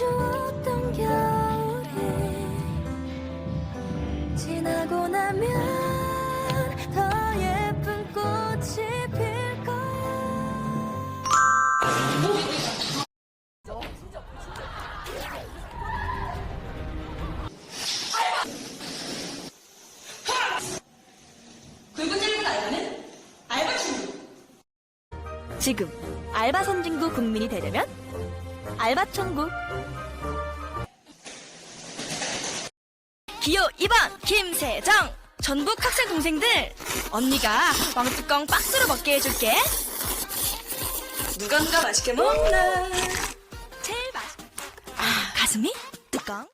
주었던 겨울이 지나고 나면 더 예쁜 꽃이 필 거야 굵은 질문 알바는 알바 친구. 지금 알바 선진국 국민이 되려면 알바 천국. 기호 2번 김세정. 전북 학생 동생들 언니가 왕뚜껑 박스로 먹게 해줄게. 누가 누가 맛있게 먹나? 제일 맛 아, 가슴이? 뚜껑